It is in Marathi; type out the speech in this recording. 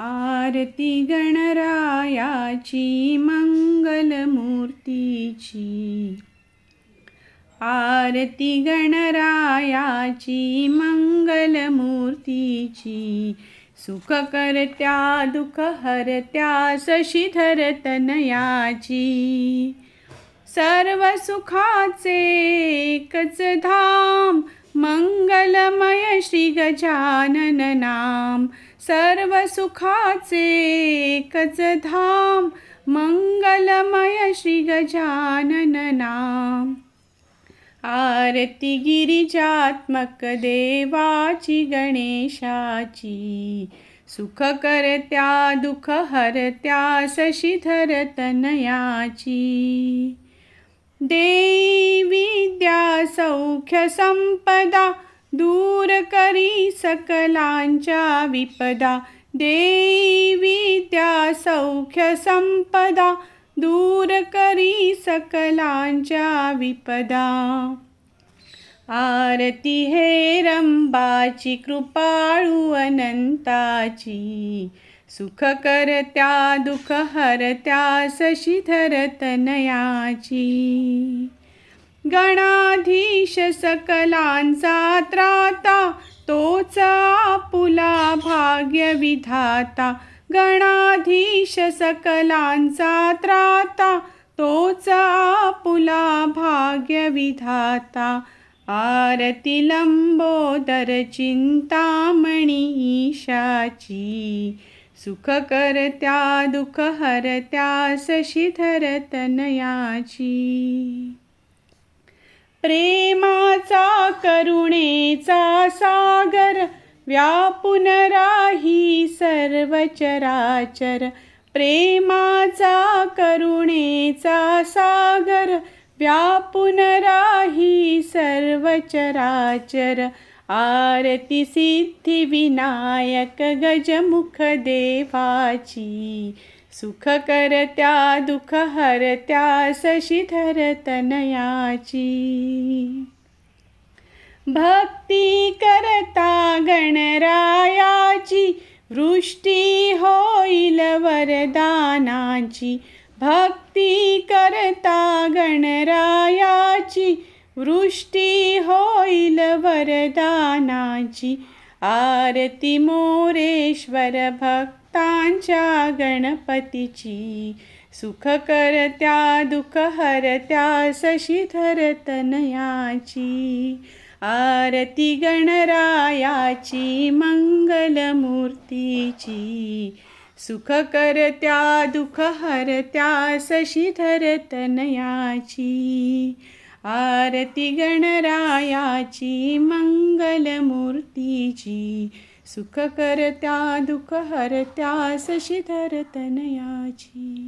आरती गणरायाची मंगलमूर्तीची. आरती गणरायाची मंगलमूर्तीची. सुख करत्या दुःख हरत्या शशीधर तनयाची सर्व सुखाचे एकच धाम मंगलमय श्री गजानन नाम. सर्व सुखाचे एकच धाम मंगलमय श्री गजानन नाम. आरती गिरिजात्मक देवाची गणेशाची. सुख करत्या दुःख हरत्या शशिधर तनयाची देवी विद्या सौख्य संपदा दूर करी सकलांच्या विपदा. देवी त्या सौख्य संपदा. दूर करी सकलांच्या विपदा. आरती हे रंबाची कृपाळू अनंताची. सुख करत्या दुःख हरत्या शशीधर तनयाची गणाधीश सकलांचा त्राता तोच आपुला भाग्य विधाता. गणाधीश सकलांचा त्राता तोच आपुला भाग्य विधाता. आरती लंबोदर चिंतामणी ईशाची. सुख करत्या दुःख हरत्या शशीधर तनयाची प्रेमाचा करुणेचा सागर व्यापून राही सर्व चराचर प्रेमाचा करुणेचा सागर व्यापून राही सर्व चराचर आरती सिद्धी विनायक गजमुख देवाची. सुख करत्या दुःख हरत्या शशिधर तनयाची भक्ती करता गणरायाची वृष्टी होईल वरदानाची. भक्ती करता वृष्टी होईल वरदानाची. आरती मोरेश्वर भक्तांच्या गणपतीची. सुख करत्या दुःख हरत्या शशीधर तनयाची आरती गणरायाची मंगलमूर्तीची. सुख करत्या दुःख हरत्या शशीधर तनयाची आरती गणरायाची मंगलमूर्तीची. सुख करत्या दुःख हरत्या शशीधर तनयाची